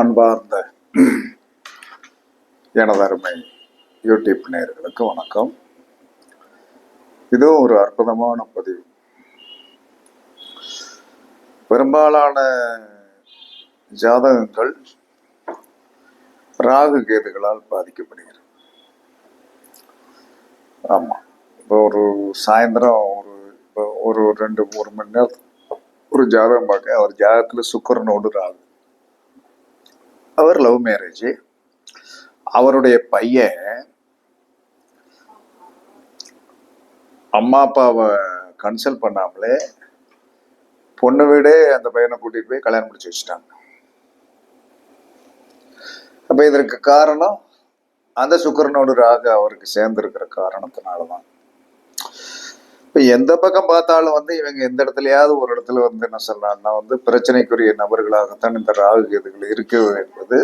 அன்பார்ந்த எனதருமை யூடியூப் நேயர்களுக்கு வணக்கம். இதுவும் ஒரு அற்புதமான பதிவு. பெரும்பாலான ஜாதகங்கள் ராகு கேதுகளால் பாதிக்கப்படுகிறது. ஆமாம் இப்போ ஒரு சாயந்தரம் ஒரு இப்போ ஒரு ரெண்டு மூணு மணி நேரம் ஒரு ஜாதகம் பார்க்க அவர் ஜாதகத்தில் சுக்கரனோடு ராகு. அவர் லவ் மேரேஜ் அவருடைய பையன் அம்மா அப்பாவை கன்சல்ட் பண்ணாமலே பொண்ணு வீடே அந்த பையனை கூட்டிட்டு போய் கல்யாணம் முடிச்சு வச்சுட்டாங்க. அப்ப இதற்கு காரணம் அந்த சுக்கரனோடு ராக அவருக்கு சேர்ந்திருக்கிற காரணத்தினாலதான். இப்போ எந்த பக்கம் பார்த்தாலும் வந்து இவங்க எந்த இடத்துலயாவது ஒரு இடத்துல வந்து என்ன சொல்லலாம்னா வந்து பிரச்சனைக்குரிய நபர்களாகத்தான் இந்த ராகு கேதுகள் இருக்கிறது என்பது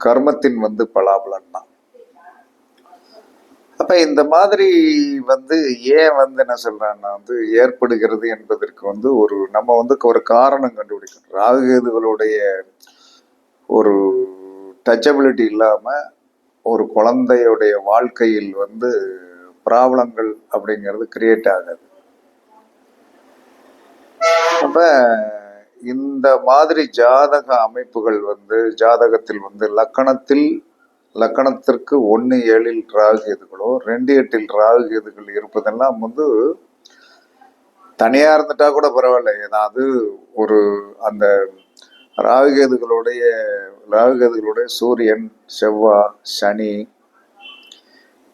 கர்மத்தின் வந்து பலாபலன் தான். அப்ப இந்த மாதிரி வந்து ஏன் வந்து என்ன சொல்றான்னா வந்து ஏற்படுகிறது என்பதற்கு வந்து ஒரு நம்ம வந்து ஒரு காரணம் கண்டுபிடிக்கணும். ராகு கேதுகளுடைய ஒரு டச்சபிலிட்டி இல்லாம ஒரு குழந்தையுடைய வாழ்க்கையில் வந்து ப்ராப்ளங்கள் அப்படிங்கிறது கிரியேட் ஆகுது. அப்ப இந்த மாதிரி ஜாதக அமைப்புகள் வந்து ஜாதகத்தில் வந்து லக்கணத்தில் லக்கணத்திற்கு ஒன்று ஏழில் ராகு எதுகளோ ரெண்டு எட்டில் ராகு எதுகள் இருப்பதெல்லாம் வந்து தனியாக இருந்துட்டா கூட பரவாயில்ல. ஏதாவது ஒரு அந்த ராகுகேதுகளுடைய ராகுகேதுகளுடைய சூரியன் செவ்வாய் சனி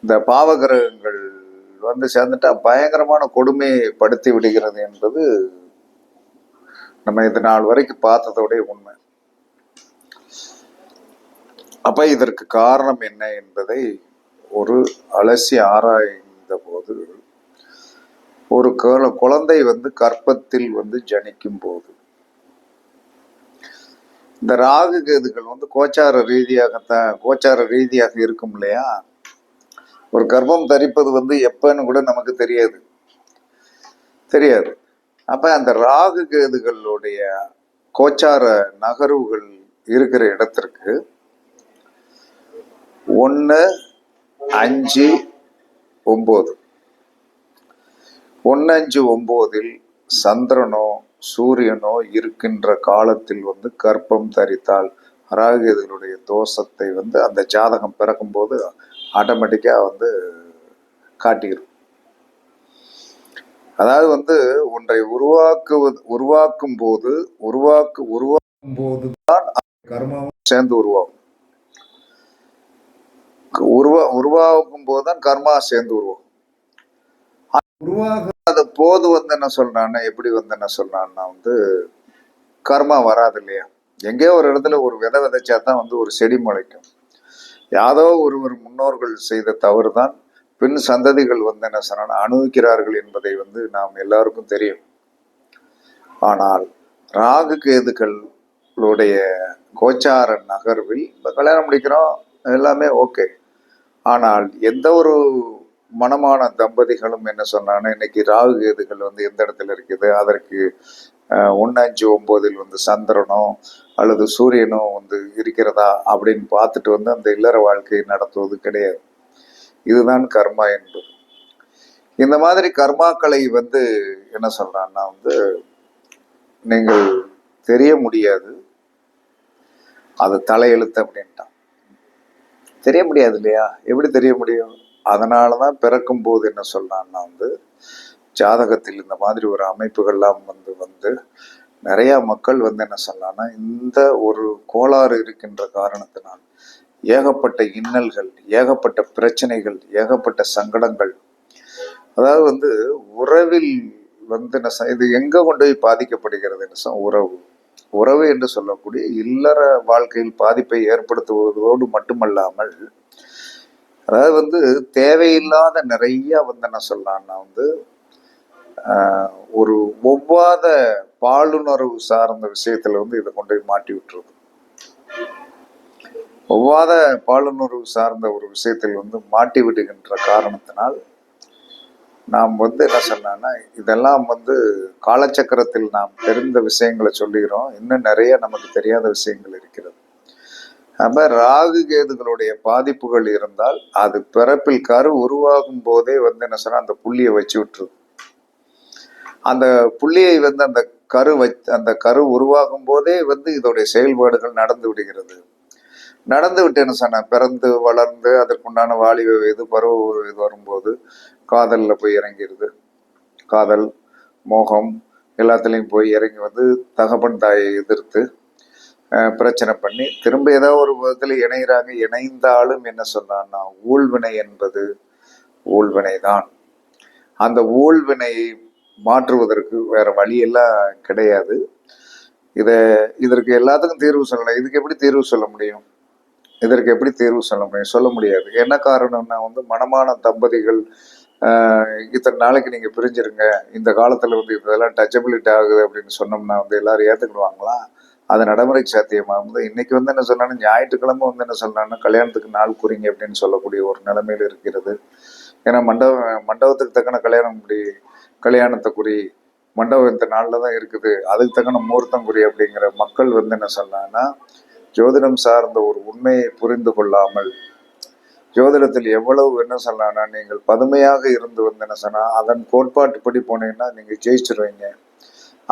இந்த பாவகிரகங்கள் வந்து சேர்ந்துட்டா பயங்கரமான கொடுமையை படுத்தி விடுகிறது என்பது நம்ம இது நாள் வரைக்கும் பார்த்ததோடைய உண்மை. அப்ப இதற்கு காரணம் என்ன என்பதை ஒரு அலசி ஆராய்ந்த போது ஒரு குழந்தை வந்து கற்பத்தில் வந்து ஜனிக்கும் போது இந்த ராகு கேதுகள் வந்து கோச்சார ரீதியாகத்தான் கோச்சார ரீதியாக இருக்கும் இல்லையா? ஒரு கர்ப்பம் தரிப்பது வந்து எப்பன்னு கூட நமக்கு தெரியாது. தெரியாது. அப்ப அந்த ராகு கேதுகளுடைய கோச்சார நகர்வுகள் இருக்கிற இடத்திற்கு ஒன்று அஞ்சு ஒம்பது. ஒன்று அஞ்சு ஒம்போதில் சந்திரனோ சூரியனோ இருக்கின்ற காலத்தில் வந்து கர்ப்பம் தரித்தால் ராகுகளுடைய தோஷத்தை வந்து அந்த ஜாதகம் பிறக்கும்போது ஆட்டோமேட்டிக்காக வந்து காட்டிடும் அதாவது வந்து ஒன்றை உருவாக்குவது உருவாக்கும் போது உருவாக்கு உருவாக்கும் போது தான் கர்மாவும் சேர்ந்து உருவாகும். உருவா உருவாக்கும் போது தான் கர்மா சேர்ந்து உருவாகும். உருவாகாத போது வந்து என்ன சொல்றான்னா எப்படி வந்து என்ன சொல்றான்னா வந்து கர்மா வராது இல்லையா? எங்கேயோ ஒரு இடத்துல ஒரு விதை விதைச்சா தான் வந்து ஒரு செடி முளைக்கும். யாதோ ஒருவர் முன்னோர்கள் செய்த தவறு தான் பின் சந்ததிகள் வந்து என்ன சொன்னா அனுபவிக்கிறார்கள் என்பதை வந்து நாம் எல்லாருக்கும் தெரியும். ஆனால் ராகு கேதுகளுடைய கோச்சார நகர்வில் இப்போ கல்யாணம் முடிக்கிறோம் எல்லாமே ஓகே. ஆனால் எந்த ஒரு மனமான தம்பதிகளும் என்ன சொன்னாங்கன்னா இன்னைக்கு ராகு கேதுகள் வந்து எந்த இடத்துல இருக்குது அதற்கு ஒன்று அஞ்சு ஒம்போதில் வந்து சந்திரனோ அல்லது சூரியனோ வந்து இருக்கிறதா அப்படின்னு பார்த்துட்டு வந்து அந்த இல்லற வாழ்க்கையை நடத்துவது கிடையாது. இதுதான் கர்மா என்பது. இந்த மாதிரி கர்மாக்களை வந்து என்ன சொல்கிறான்னா வந்து நீங்கள் தெரிய முடியாது. அது தலையெழுத்து அப்படின்ட்டான். தெரிய முடியாது இல்லையா? எப்படி தெரிய முடியும்? அதனால தான் பிறக்கும் போது என்ன சொல்கிறான்னா வந்து ஜாதகத்தில் இந்த மாதிரி ஒரு அமைப்புகள்லாம் வந்து வந்து நிறைய மக்கள் வந்து என்ன சொல்லலாம்னா இந்த ஒரு கோளாறு இருக்கின்ற காரணத்தினால் ஏகப்பட்ட இன்னல்கள் ஏகப்பட்ட பிரச்சனைகள் ஏகப்பட்ட சங்கடங்கள். அதாவது வந்து உறவில் வந்து என்ன இது எங்க கொண்டு போய் பாதிக்கப்படுகிறது என்ன உறவு. உறவு என்று சொல்லக்கூடிய இல்லற வாழ்க்கையில் பாதிப்பை ஏற்படுத்துவதோடு மட்டுமல்லாமல் அதாவது வந்து தேவையில்லாத நிறைய வந்து என்ன சொல்லலாம்னா வந்து ஒரு ஒவ்வாத பாலுணர்வு சார்ந்த விஷயத்துல வந்து இதை கொண்டு போய் மாட்டி விட்டுருது ஒவ்வாத பாலுணர்வு சார்ந்த ஒரு விஷயத்தில் வந்து மாட்டி விடுகின்ற காரணத்தினால் நாம் வந்து என்ன சொன்னோன்னா இதெல்லாம் வந்து காலச்சக்கரத்தில் நாம் தெரிந்த விஷயங்களை சொல்லுகிறோம் இன்னும் நிறைய நமக்கு தெரியாத விஷயங்கள் இருக்கிறது. அப்போ ராகு கேதுகளுடைய பாதிப்புகள் இருந்தால் அது பிறப்பில் கரு உருவாகும் போதே வந்து என்ன சொன்னால் அந்த புள்ளியை வச்சு விட்டுருது. அந்த புள்ளியை வந்து அந்த கரு வை அந்த கரு உருவாகும் போதே வந்து இதோடைய செயல்பாடுகள் நடந்து விடுகிறது. நடந்து விட்டு என்ன பிறந்து வளர்ந்து அதற்குண்டான வாலிப இது பருவ இது வரும்போது காதலில் போய் இறங்கிடுது காதல் மோகம் எல்லாத்துலேயும் போய் இறங்கி வந்து தகப்பன் தாயை எதிர்த்து பிரச்சனை பண்ணி திரும்ப ஏதோ ஒரு விதத்தில் இணைகிறாங்க இணைந்தாலும் என்ன சொன்னான்னா ஊழ்வினை என்பது ஊழ்வினை தான் அந்த ஊழ்வினையை மாற்றுவதற்கு வேற வழியெல்லாம் கிடையாது. இதை இதற்கு எல்லாத்துக்கும் தீர்வு சொல்லலாம் இதுக்கு எப்படி தீர்வு சொல்ல முடியும்? இதற்கு எப்படி தீர்வு சொல்ல முடியும்? சொல்ல முடியாது. என்ன காரணம்னா வந்து மனமான தம்பதிகள் இத்தனை நாளைக்கு நீங்கள் பிரிஞ்சிருங்க. இந்த காலத்தில் வந்து இதெல்லாம் டச்சபிலிட்டி ஆகுது அப்படின்னு சொன்னோம்னா வந்து எல்லாரும் ஏற்றுக்கிடுவாங்களா அது நடைமுறைக்கு சாத்தியமாகுது இன்னைக்கு வந்து என்ன சொன்னாலும் ஞாயிற்றுக்கிழமை வந்து என்ன சொன்னாங்கன்னா கல்யாணத்துக்கு நாள் குறிங்க அப்படின்னு சொல்லக்கூடிய ஒரு நிலைமையில் இருக்கிறது. ஏன்னா மண்டபம் மண்டபத்துக்கு தக்கன கல்யாணம் இப்படி கல்யாணத்தை குறி மண்டபம் இந்த நாளில் தான் இருக்குது. அதுக்கு தக்கன முகூர்த்தம் குறி அப்படிங்கிற மக்கள் வந்து என்ன சொன்னாங்கன்னா ஜோதிடம் சார்ந்த ஒரு உண்மையை புரிந்து கொள்ளாமல் ஜோதிடத்தில் எவ்வளவு என்ன சொல்லலாம்னா நீங்கள் பதுமையாக இருந்து வந்து என்ன சொன்னால் அதன் கோட்பாட்டுப்படி போனீங்கன்னா நீங்கள் ஜெயிச்சிருவீங்க.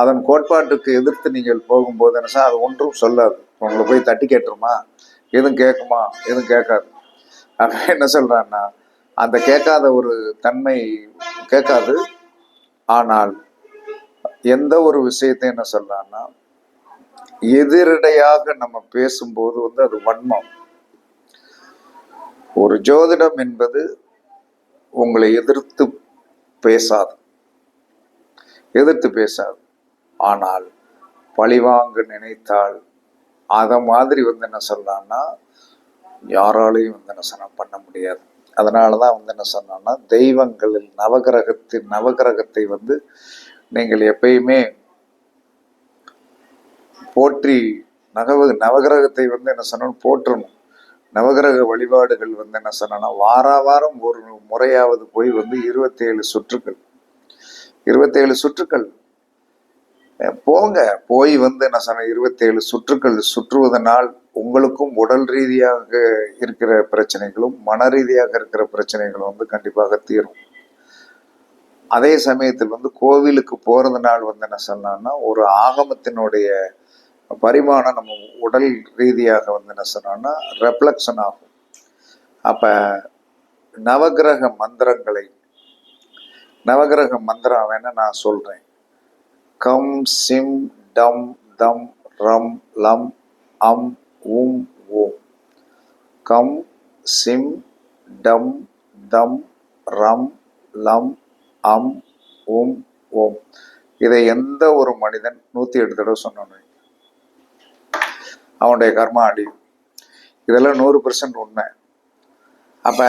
அதன் கோட்பாட்டுக்கு எதிர்த்து நீங்கள் போகும்போது என்ன சார் அது ஒன்றும் சொல்லாது. உங்களை போய் தட்டி கேட்டுருமா? எதுவும் கேட்குமா? எதுவும் கேட்காது. ஆக என்ன சொல்கிறான்னா அந்த கேட்காத ஒரு தன்மை கேட்காது. ஆனால் எந்த ஒரு விஷயத்தை என்ன சொல்லலாம்னா எதிரடையாக நம்ம பேசும்போது வந்து அது வன்மம். ஒரு ஜோதிடம் என்பது உங்களை எதிர்த்து பேசாது. எதிர்த்து பேசாது. ஆனால் பழிவாங்க நினைத்தால் அதை மாதிரி வந்து என்ன சொல்லலாம்னா யாராலையும் வந்து என்ன சொன்னா பண்ண முடியாது. அதனால தான் வந்து என்ன சொன்னோன்னா தெய்வங்களில் நவகிரகத்தின் நவகிரகத்தை வந்து நீங்கள் எப்பயுமே போற்றி நகவ நவகிரகத்தை வந்து என்ன சொன்னோம் போற்றணும். நவகிரக வழிபாடுகள் வந்து என்ன சொன்னோன்னா வார வாரம் ஒரு முறையாவது போய் வந்து இருபத்தேழு சுற்றுக்கள். இருபத்தேழு சுற்றுக்கள். போங்க போய் வந்து என்ன சொன்ன இருபத்தேழு சுற்றுக்கள் சுற்றுவதனால் உங்களுக்கும் உடல் ரீதியாக இருக்கிற பிரச்சனைகளும் மன ரீதியாக இருக்கிற பிரச்சனைகளும் வந்து கண்டிப்பாக தீரும். அதே சமயத்தில் வந்து கோவிலுக்கு போகிறதுனால வந்து என்ன சொன்னான்னா ஒரு ஆகமத்தினுடைய பரிமாணம் நம்ம உடல் ரீதியாக வந்து என்ன சொன்னோம்னா ரெப்ளக்ஷன் ஆகும். அப்போ நவகிரக மந்திரங்களை நவகிரக மந்திரம் வேணா நான் சொல்கிறேன் கம் சிம் டம் தம் ரம் லம் அம் ஊம் ஓம் கம் சிம் டம் தம் ரம் லம் அம் உம் ஓம். இதை எந்த ஒரு மனிதன் நூற்றி எட்டு தடவை சொன்னானு? அவனுடைய கர்மா அடி. இதெல்லாம் நூறு பர்சன்ட் உண்மை. அப்போ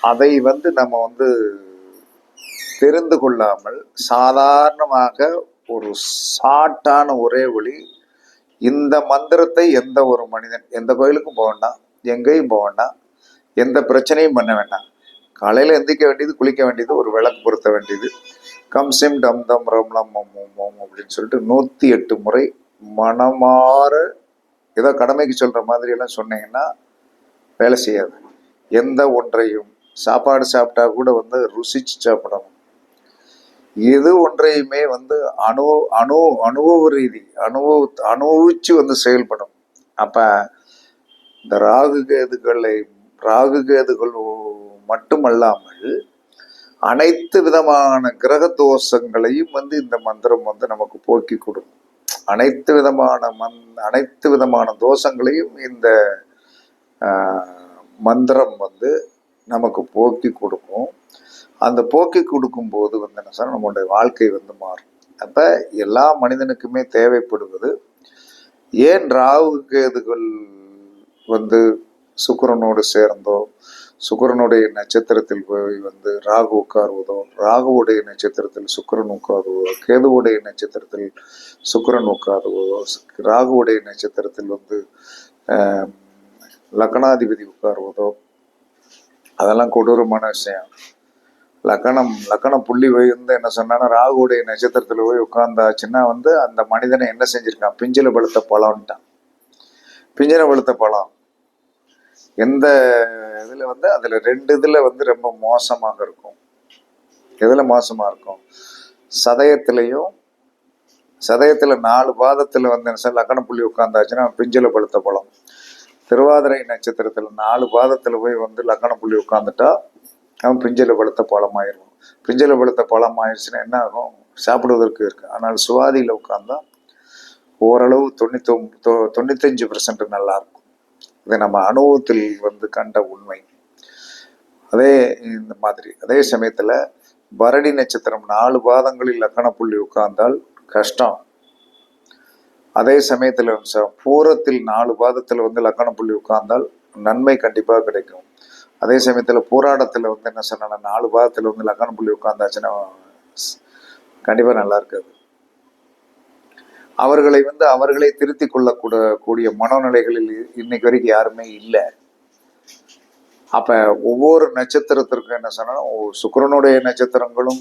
அதை வந்து நம்ம வந்து தெரிந்து கொள்ளாமல் சாதாரணமாக ஒரு ஷார்ட்டான ஒரே வழி இந்த மந்திரத்தை எந்த ஒரு மனிதன் எந்த கோயிலுக்கும் போக வேண்டாம் எங்கேயும் போக வேண்டாம் எந்த பிரச்சனையும் பண்ண வேண்டாம். காலையில் எந்திரிக்க வேண்டியது குளிக்க வேண்டியது ஒரு விளக்கு பொருத்த வேண்டியது. கம் சிம் டம் தம் ரம் லம் மம் மம் அப்படின்னு சொல்லிட்டு நூற்றி எட்டு முறை மனமாற ஏதோ கடமைக்கு சொல்கிற மாதிரியெல்லாம் சொன்னீங்கன்னா வேலை செய்யாது. எந்த ஒன்றையும் சாப்பாடு சாப்பிட்டா கூட வந்து ருசிச்சு சாப்பிடணும். எது ஒன்றையுமே வந்து அனு அணு அனுபவ ரீதி அனுபவ அனுபவிச்சு வந்து செயல்படும். அப்ப இந்த ராகு கேதுகளை ராகு கேதுகள் மட்டுமல்லாமல் அனைத்து விதமான கிரக தோஷங்களையும் வந்து இந்த மந்திரம் வந்து நமக்கு போக்கி கொடுக்கும் அனைத்து விதமான மந் அனைத்து விதமான தோஷங்களையும் இந்த மந்திரம் வந்து நமக்கு போக்கி கொடுக்கும். அந்த போக்கை கொடுக்கும்போது வந்து என்ன சார்? நம்மளுடைய வாழ்க்கை வந்து மாறும். அப்போ எல்லா மனிதனுக்குமே தேவைப்படுவது ஏன் ராகு கேதுகள் வந்து சுக்கரனோடு சேர்ந்தோ சுக்கரனுடைய நட்சத்திரத்தில் போய் வந்து ராகு உட்காருவதோ ராகுவுடைய நட்சத்திரத்தில் சுக்கிரன் உட்காருவதோ கேதுவுடைய நட்சத்திரத்தில் சுக்கரன் உட்காருவதோ ராகுவுடைய நட்சத்திரத்தில் வந்து லக்னாதிபதி உட்காருவதோ அதெல்லாம் கொடூரமான விஷயம். லக்கணம் லக்கணம் புள்ளி போய் வந்து என்ன சொன்னான்னா ராகுடைய நட்சத்திரத்தில் போய் உட்கார்ந்தாச்சுன்னா வந்து அந்த மனிதனை என்ன செஞ்சிருக்கான்? பிஞ்சில பழுத்த பழம்ட்டான். பிஞ்சில பழுத்த பழம். எந்த இதில் வந்து அதில் ரெண்டு இதில் வந்து ரொம்ப மோசமாக இருக்கும். எதில் மோசமாக இருக்கும்? சதயத்திலையும் சதயத்தில் நாலு பாதத்தில் வந்து என்ன சார் லக்கண புள்ளி உட்காந்தாச்சுன்னா பிஞ்சில பழுத்த பழம். திருவாதிரை நட்சத்திரத்தில் நாலு பாதத்தில் போய் வந்து லக்கண புள்ளி உட்காந்துட்டா அவன் பிஞ்சலை பழுத்த பழம் ஆயிரும் பழுத்த பழமாயிருச்சுன்னா என்ன ஆகும் சாப்பிடுவதற்கு இருக்கு. ஆனால் சுவாதியில் உட்காந்தா ஓரளவு தொண்ணூத்தி தொண்ணூத்தஞ்சு பெர்சன்ட் நல்லா இருக்கும் இது நம்ம அனுபவத்தில் வந்து கண்ட உண்மை. அதே இந்த மாதிரி அதே சமயத்தில் பரணி நட்சத்திரம் நாலு பாதங்களில் லக்கண புள்ளி உட்கார்ந்தால் கஷ்டம். அதே சமயத்தில் பூரத்தில் நாலு பாதத்தில் வந்து லக்கண புள்ளி உட்கார்ந்தால் நன்மை கண்டிப்பாக கிடைக்கும். அதே சமயத்தில் போராட்டத்தில் வந்து என்ன சொன்னா நாலு பாதத்தில் வந்து லக்கான புள்ளி உட்காந்தாச்சுன்னா கண்டிப்பாக நல்லா இருக்காது. அவர்களை வந்து அவர்களே திருத்தி கொள்ளக்கூட கூடிய மனோநிலைகளில் இ- இன்னைக்கு வரைக்கும் யாருமே இல்லை. அப்போ ஒவ்வொரு நட்சத்திரத்திற்கும் என்ன சொன்னாலும் சுக்கரனுடைய சுக்கிரனுடைய நட்சத்திரங்களும்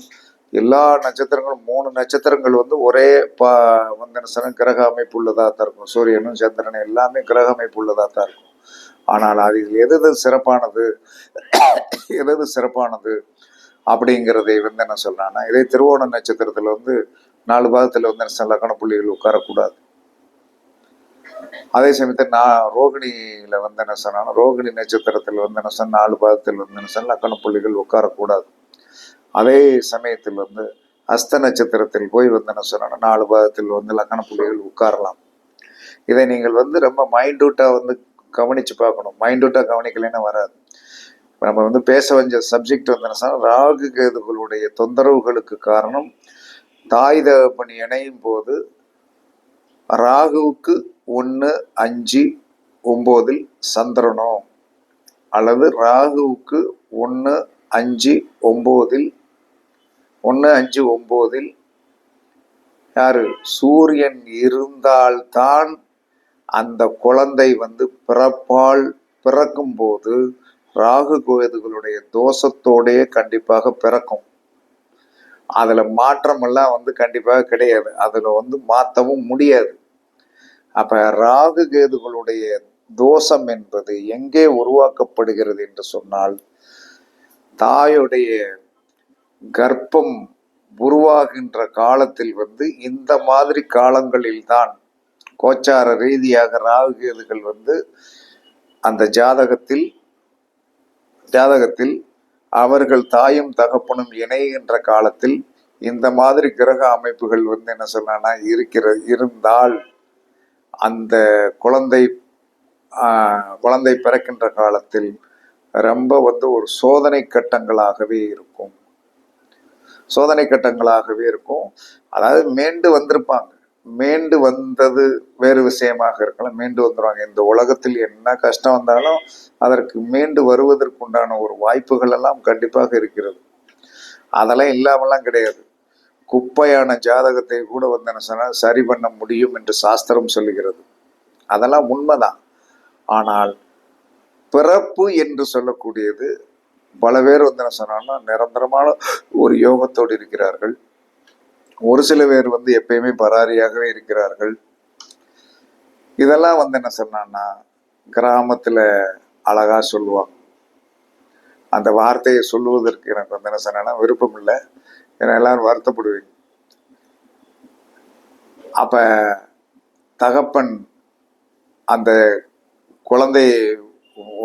எல்லா நட்சத்திரங்களும் மூணு நட்சத்திரங்கள் வந்து ஒரே பா வந்து என்ன சொன்னால் கிரக அமைப்பு உள்ளதாக தான் இருக்கும். சூரியனும் சந்திரனும் எல்லாமே கிரக அமைப்பு உள்ளதாக தான் இருக்கும். ஆனால் அதில் எது எது சிறப்பானது? எது சிறப்பானது? அப்படிங்கிறதை வந்து என்ன சொல்கிறான்னா இதே திருவோண நட்சத்திரத்தில் வந்து நாலு பாகத்தில் வந்து என்ன சொல்ல லக்கண புள்ளிகள் உட்காரக்கூடாது. அதே சமயத்தில் நான் ரோகிணியில் வந்து என்ன சொன்னா ரோகிணி நட்சத்திரத்தில் வந்து என்ன சொன்ன நாலு பாதத்தில் வந்து என்ன சொன்ன லக்கண புள்ளிகள் உட்காரக்கூடாது. அதே சமயத்தில் வந்து அஸ்த நட்சத்திரத்தில் போய் வந்து என்ன சொன்னா நாலு பாதத்தில் வந்து லக்கண புள்ளிகள் உட்காரலாம். இதை நீங்கள் வந்து ரொம்ப மைண்டூட்டா வந்து கவனிச்சு பார்க்கணும். மைண்டூட்டாக கவனிக்கலைன்னா வராது. நம்ம வந்து பேச வேண்டிய சப்ஜெக்ட் வந்து என்ன ராகு கேதுகளுடைய தொந்தரவுகளுக்கு காரணம் தாய் தகப்பன் இணையும் போது ராகுவுக்கு ஒன்று அஞ்சு ஒம்போதில் சந்திரனோ அல்லது ராகுவுக்கு ஒன்று அஞ்சு ஒம்போதில் ஒன்று அஞ்சு ஒம்போதில் யாரு? சூரியன் இருந்தால்தான் அந்த குழந்தை வந்து பிறப்பால் பிறக்கும்போது ராகு கோயதுகளுடைய தோஷத்தோடையே கண்டிப்பாக பிறக்கும். அதில் மாற்றமெல்லாம் வந்து கண்டிப்பாக கிடையாது. அதில் வந்து மாற்றவும் முடியாது. அப்போ ராகு கேதுகளுடைய தோஷம் என்பது எங்கே உருவாக்கப்படுகிறது என்று சொன்னால் தாயுடைய கர்ப்பம் உருவாகின்ற காலத்தில் வந்து இந்த மாதிரி காலங்களில் தான் கோச்சார ரீதியாக ராகுகேதுகள் வந்து அந்த ஜாதகத்தில் ஜாதகத்தில் அவர்கள் தாயும் தகப்பனும் இணைகின்ற காலத்தில் இந்த மாதிரி கிரக அமைப்புகள் வந்து என்ன சொன்னா இருக்கிற இருந்தால் அந்த குழந்தை குழந்தை பிறக்கின்ற காலத்தில் ரொம்ப வந்து ஒரு சோதனை கட்டங்களாகவே இருக்கும். சோதனை கட்டங்களாகவே இருக்கும். அதாவது மீண்டு வந்திருப்பாங்க. மீண்டு வந்தது வேறு விஷயமாக இருக்கலாம். மீண்டு வந்துடுவாங்க இந்த உலகத்தில் என்ன கஷ்டம் வந்தாலும் அதற்கு மீண்டு வருவதற்குண்டான ஒரு வாய்ப்புகள் எல்லாம் கண்டிப்பாக இருக்கிறது. அதெல்லாம் இல்லாமலாம் கிடையாது. குப்பையான ஜாதகத்தை கூட வந்து என்ன சரி பண்ண முடியும் என்று சாஸ்திரம் சொல்லுகிறது. அதெல்லாம் உண்மைதான். ஆனால் பிறப்பு என்று சொல்லக்கூடியது பல பேர் வந்து என்ன சொன்னாங்கன்னா நிரந்தரமான ஒரு யோகத்தோடு இருக்கிறார்கள். ஒரு சில பேர் வந்து எப்பயுமே பராரியாகவே இருக்கிறார்கள். இதெல்லாம் வந்து என்ன சொன்னான்னா கிராமத்தில் அழகாக சொல்லுவாங்க. அந்த வார்த்தையை சொல்லுவதற்கு எனக்கு வந்து என்ன சொன்னா விருப்பம் இல்லை. ஏன்னா எல்லாரும் வருத்தப்படுவீங்க. அப்ப தகப்பன் அந்த குழந்தையை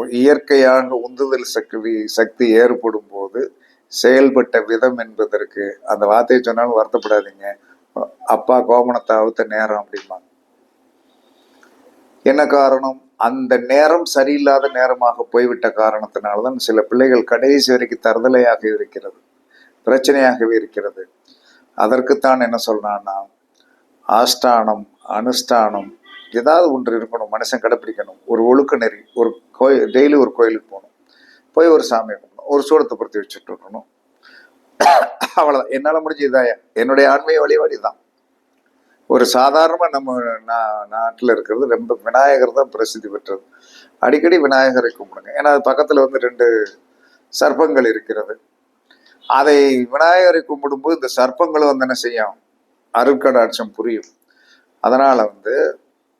இயற்கையாக உந்துதல் சக்தி சக்தி ஏற்படும் போது செயல்பட்ட விதம் என்பதற்கு அந்த வார்த்தையை சொன்னாலும் வருத்தப்படாதீங்க. அப்பா கோமணத்தை அவுத்த நேரம் அப்படிம்பாங்க. என்ன காரணம்? அந்த நேரம் சரியில்லாத நேரமாக போய்விட்ட காரணத்தினால்தான் சில பிள்ளைகள் கடைசி வரைக்கும் தருதலையாக இருக்கிறது. பிரச்சனையாகவே இருக்கிறது. அதற்குத்தான் என்ன சொல்றான்னா ஆஷ்டானம் அனுஷ்டானம் ஏதாவது ஒன்று இருக்கணும் மனுஷன் கடைப்பிடிக்கணும். ஒரு ஒழுக்க நெறி ஒரு கோயில் டெய்லி ஒரு கோயிலுக்கு போகணும். போய் ஒரு சாமியை கும்பிடணும். ஒரு சூடத்தை பொருத்தி வச்சுட்டு இருக்கணும் அவ்வளோதான் என்னால் முடிஞ்ச இதான் என்னுடைய ஆன்மீக வழிபாடு தான் ஒரு சாதாரணமாக நம்ம நா நாட்டில் இருக்கிறது ரொம்ப விநாயகர் தான் பிரசித்தி பெற்றது. அடிக்கடி விநாயகரை கும்பிடுங்க. ஏன்னா அது பக்கத்தில் வந்து ரெண்டு சர்ப்பங்கள் இருக்கிறது. அதை விநாயகரை கும்பிடும்போது இந்த சர்ப்பங்களும் வந்து என்ன செய்யும்? அருட்கடாட்சம் புரியும். அதனால் வந்து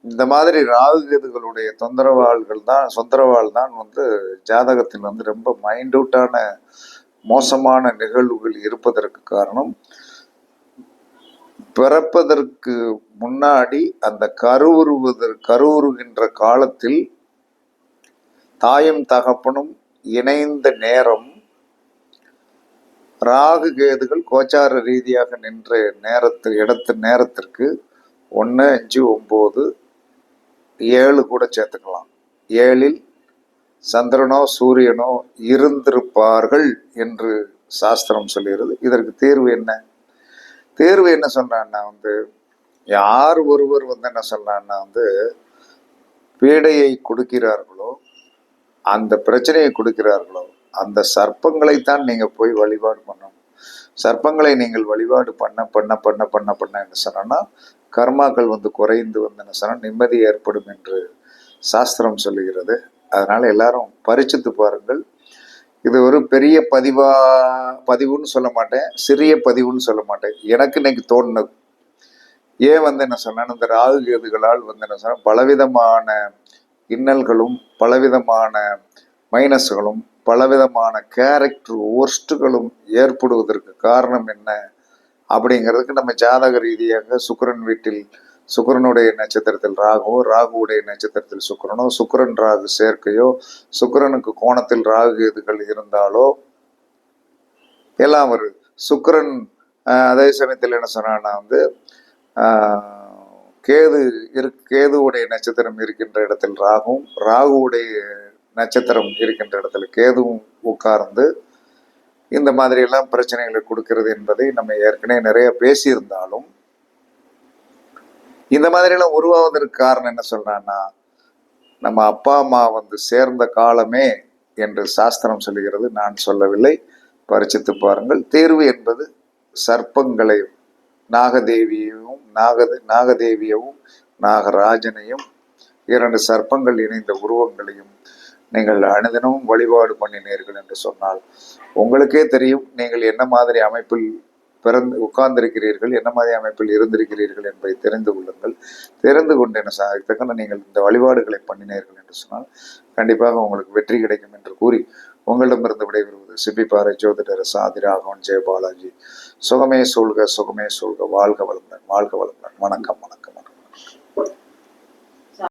இந்த மாதிரி ராகுகேதுகளுடைய தொந்தரவாள்கள் தான் சொந்தரவாள் தான் வந்து ஜாதகத்தில் வந்து ரொம்ப மைண்டவுட்டான மோசமான நிகழ்வுகள் இருப்பதற்கு காரணம் பிறப்பதற்கு முன்னாடி அந்த கருவுருவதற்கு கருவுருகின்ற காலத்தில் தாயும் தகப்பனும் இணைந்த நேரம் ராகு கேதுகள் கோச்சார ரீதியாக நின்ற நேரத்து இடத்து நேரத்திற்கு ஒன்று அஞ்சு ஒம்பது ஏழு கூட சேர்த்துக்கலாம். ஏழில் சந்திரனோ சூரியனோ இருந்திருப்பார்கள் என்று சாஸ்திரம் சொல்லுகிறது இதற்கு தீர்வு என்ன? தீர்வு என்ன சொன்னான்னா வந்து யார் ஒருவர் வந்து என்ன சொன்னான்னா வந்து பீடையை கொடுக்கிறார்களோ அந்த பிரச்சனையை கொடுக்கிறார்களோ அந்த சர்ப்பங்களைத்தான் நீங்கள் போய் வழிபாடு பண்ணணும். சர்ப்பங்களை நீங்கள் வழிபாடு பண்ண பண்ண பண்ண பண்ண பண்ண என்ன சொன்னா கர்மாக்கள் வந்து குறைந்து வந்து என்ன சொன்னால் நிம்மதி ஏற்படும் என்று சாஸ்திரம் சொல்லுகிறது. அதனால் எல்லாரும் பரிச்சித்து பாருங்கள். இது ஒரு பெரிய பதிவா பதிவுன்னு சொல்ல மாட்டேன். சிறிய பதிவுன்னு சொல்ல மாட்டேன். எனக்கு இன்னைக்கு தோணுனது. ஏன் வந்து என்ன சொன்னேன் இந்த ராகு கேதுகளால் வந்து என்ன சொன்ன பலவிதமான இன்னல்களும் பலவிதமான மைனஸ்களும் பலவிதமான கேரக்டர் ஒர்ஸ்ட்டுகளும் ஏற்படுவதற்கு காரணம் என்ன? அப்படிங்கிறதுக்கு நம்ம ஜாதக ரீதியாக சுக்கரன் வீட்டில் சுக்கரனுடைய நட்சத்திரத்தில் ராகுவோ ராகுவுடைய நட்சத்திரத்தில் சுக்கரனோ சுக்கரன் ராகு சேர்க்கையோ சுக்கரனுக்கு கோணத்தில் ராகு கேதுகள் இருந்தாலோ எல்லாம் வருது சுக்கரன் அதே சமயத்தில் என்ன சொன்னான்னா வந்து கேது இரு கேதுவுடைய நட்சத்திரம் இருக்கின்ற இடத்தில் ராகுவும் ராகுவுடைய நட்சத்திரம் இருக்கின்ற இடத்துல கேதுவும் உட்கார்ந்து இந்த மாதிரி எல்லாம் பிரச்சனைகளை கொடுக்கிறது என்பதை நம்ம ஏற்கனவே நிறைய பேசியிருந்தாலும் இந்த மாதிரி எல்லாம் உருவாவதற்கு காரணம் என்ன சொல்றான்னா நம்ம அப்பா அம்மா வந்து சேர்ந்த காலமே என்று சாஸ்திரம் சொல்லுகிறது. நான் சொல்லவில்லை. பரிச்சித்து பாருங்கள். தேர்வு என்பது சர்ப்பங்களையும் நாகதேவியையும் நாக நாகதேவியவும் நாகராஜனையும் இரண்டு சர்ப்பங்கள் இணைந்த உருவங்களையும் நீங்கள் அனுதினமும் வழிபாடு பண்ணினீர்கள் என்று சொன்னால் உங்களுக்கே தெரியும் நீங்கள் என்ன மாதிரி அமைப்பில் பிறந்து உட்கார்ந்திருக்கிறீர்கள் என்ன மாதிரி அமைப்பில் இருந்திருக்கிறீர்கள் என்பதை தெரிந்து கொள்ளுங்கள். தெரிந்து கொண்டு என்ன சாதித்தக்கன நீங்கள் இந்த வழிபாடுகளை பண்ணினீர்கள் என்று சொன்னால் கண்டிப்பாக உங்களுக்கு வெற்றி கிடைக்கும் என்று கூறி உங்களிடமிருந்து விடைபெறுவது சிப்பிப்பாறை ஜோதிடர் சாதி ராகவன் ஜெயபாலாஜி சுகமே சூழ்க சுகமே சூழ்க வாழ்க வளமுடன் வாழ்க வளமுடன். வணக்கம் வணக்கம் வணக்கம்.